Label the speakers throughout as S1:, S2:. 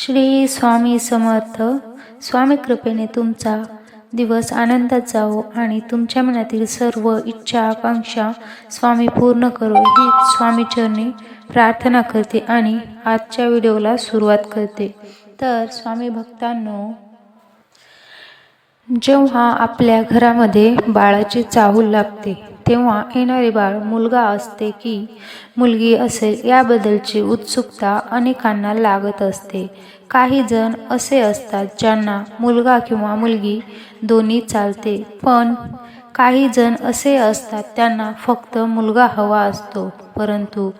S1: श्री स्वामी समर्थ. स्वामी कृपेने तुमचा दिवस आनंदात जावो आणि तुमच्या मनातील सर्व इच्छा आकांक्षा स्वामी पूर्ण करो. ही स्वामीचरणी प्रार्थना करते आणि आजच्या व्हिडिओला सुरुवात करते. तर स्वामी भक्तांनो जेव्हा आपल्या घरामध्ये बाळाची चाहूल लागते तेव्हा येणारे बाळ मुलगा असते की मुलगी असेल याबद्दलची उत्सुकता अनेकांना लागत असते. काही जण असे असतात ज्यांना मुलगा किंवा मुलगी दोन्ही चालते पण काही जण असे असतात त्यांना फक्त मुलगा हवा असतो. परंतु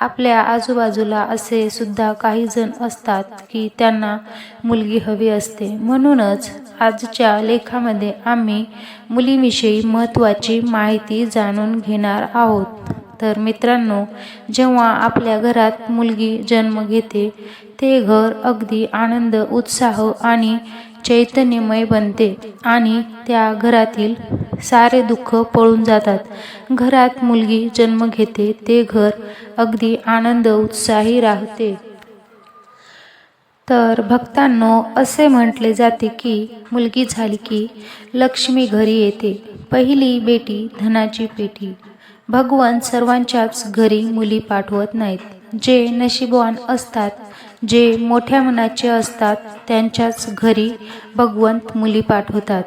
S1: आपल्या आजूबाजूला असे सुद्धा काही जण असतात की त्यांना मुलगी हवी असते. म्हणूनच आजच्या लेखामध्ये आम्ही मुलीविषयी महत्त्वाची माहिती जाणून घेणार आहोत. तर मित्रांनो जेव्हा आपल्या घरात मुलगी जन्म घेते ते घर अगदी आनंद उत्साह आणि चैतन्यमय बनते आणि त्या घरातील सारे दुःख पळून जातात. घरात मुलगी जन्म घेते ते घर अगदी आनंद उत्साही राहते. तर भक्तांनो असे म्हटले जाते की मुलगी झाली की लक्ष्मी घरी येते. पहिली बेटी धनाची पेटी. भगवान सर्वांच्याच घरी मुली पाठवत नाहीत. जे नशीबवान असतात जे मोठ्या मनाचे असतात त्यांच्याच घरी भगवंत मुली पाठवतात.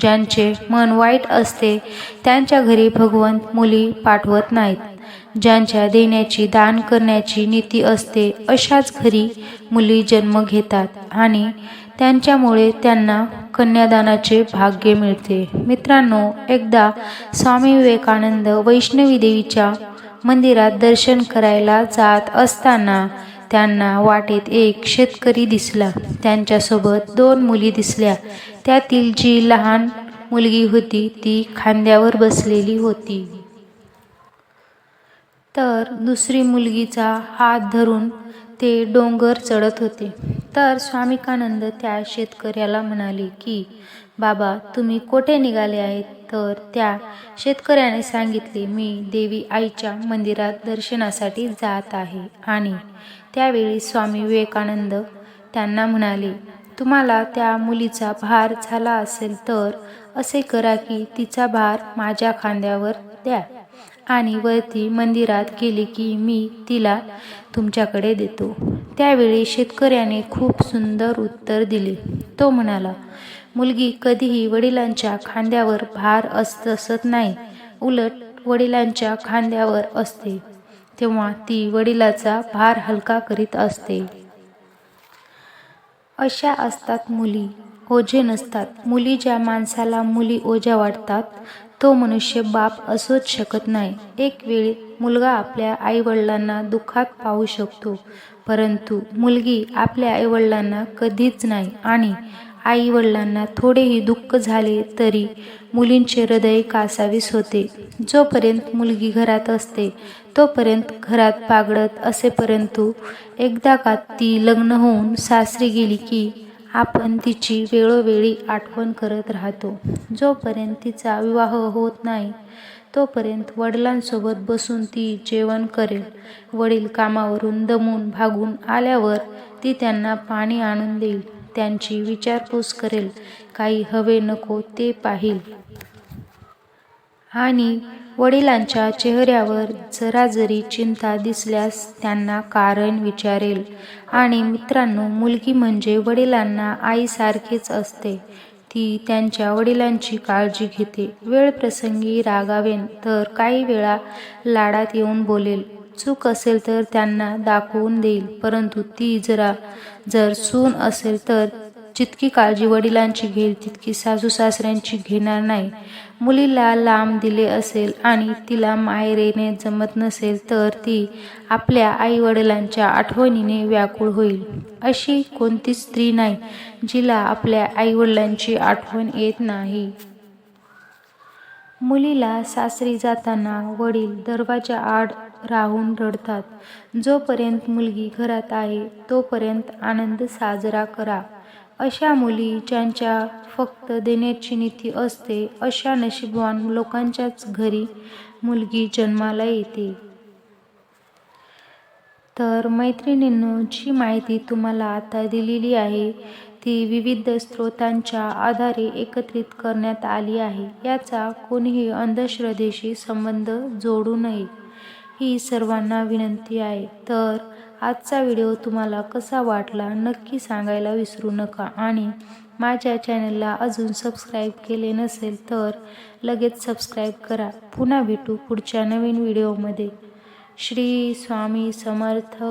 S1: ज्यांचे मन वाईट असते त्यांच्या घरी भगवंत मुली पाठवत नाहीत. ज्यांच्या देण्याची दान करण्याची नीती असते अशाच घरी मुली जन्म घेतात आणि त्यांच्यामुळे त्यांना कन्यादानाचे भाग्य मिळते. मित्रांनो एकदा स्वामी विवेकानंद वैष्णवी देवीच्या मंदिरात दर्शन करायला जात असताना त्यांना वाटेत एक शेतकरी दिसला. त्यांच्यासोबत दोन मुली दिसल्या. त्यातील जी लहान मुलगी होती ती खांद्यावर बसलेली होती. तर दुसरी मुलगीचा हात धरून ते डोंगर चढत होते. तर स्वामिकानंद त्या शेतकऱ्याला म्हणाले की बाबा तुम्ही कोठे निघाले आहेत? तर त्या शेतकऱ्याने सांगितले मी देवी आईच्या मंदिरात दर्शनासाठी जात आहे. आणि त्यावेळी स्वामी विवेकानंद त्यांना म्हणाले तुम्हाला त्या मुलीचा भार झाला असेल तर असे करा की तिचा भार माझ्या खांद्यावर द्या. आणि वरती मंदिरात गेले की मी तिला तुमच्याकडे देतो. त्यावेळी शेतकऱ्याने खूप सुंदर उत्तर दिले. तो म्हणाला मुलगी कधीही वडिलांच्या खांद्यावर भार असत असत नाही. उलट वडिलांच्या खांद्यावर असते. तेव्हा ती वडिलाचा भार हलका करीत असते. अशा असतात मुली. ओझे नसतात. मुली ज्या माणसाला मुली ओझ्या वाटतात तो मनुष्य बाप असूच शकत नाही. एक वेळी मुलगा आपल्या आईवडिलांना दुःखात पाहू शकतो परंतु मुलगी आपल्या आईवडिलांना कधीच नाही आणि आईवडिलांना थोडेही दुःख झाले तरी मुलींचे हृदय कासावीस होते. जोपर्यंत मुलगी घरात असते तोपर्यंत घरात बागडत असे परंतु एकदा का ती लग्न होऊन सासरी गेली की आपण तिची वेळोवेळी आठवण करत राहतो. जोपर्यंत तिचा विवाह होत नाही तोपर्यंत वडिलांसोबत बसून ती जेवण करेल. वडील कामावरून दमून भागून आल्यावर ती त्यांना पाणी आणून देईल. त्यांची विचारपूस करेल काही हवे नको ते पाहिल. आणि वडिलांच्या चेहऱ्यावर जरा जरी चिंता दिसल्यास त्यांना कारण विचारेल. आणि मित्रांनो मुलगी म्हणजे वडिलांना आईसारखीच असते. ती त्यांच्या वडिलांची काळजी घेते. वेळ प्रसंगी रागावेन तर काही वेळा लाडात येऊन बोलेल. चूक असेल तर त्यांना दाखवून देईल परंतु ती जरा जर सून असेल तर जितकी काळजी वडिलांची घेईल तितकी सासू सासऱ्यांची घेणार नाही. मुलीला लांब दिले असेल आणि तिला मायरेने जमत नसेल तर ती आपल्या आई वडिलांच्या आठवणीने व्याकुळ होईल. अशी कोणतीच स्त्री नाही जिला आपल्या आईवडिलांची आठवण येत नाही. मुलीला सासरी जाताना वडील दरवाजा आड राहून रडतात. जोपर्यंत मुलगी घरात आहे तोपर्यंत आनंद साजरा करा. अशा मुली ज्यांच्या फक्त देण्याची नीती असते अशा नशीबवान लोकांच्याच घरी मुलगी जन्माला येते. तर मैत्रिणींनो जी माहिती तुम्हाला आता दिलेली आहे ती विविध स्रोतांच्या आधारे एकत्रित करण्यात आली आहे. याचा कोणीही अंधश्रद्धेशी संबंध जोडू नये ही सर्वांना विनंती आहे. तर आजचा व्हिडिओ तुम्हाला कसा वाटला नक्की सांगायला विसरू नका. आणि माझ्या चॅनलला अजून सबस्क्राईब केले नसेल तर लगेच सबस्क्राईब करा. पुन्हा भेटू पुढच्या नवीन व्हिडिओमध्ये. श्री स्वामी समर्थ.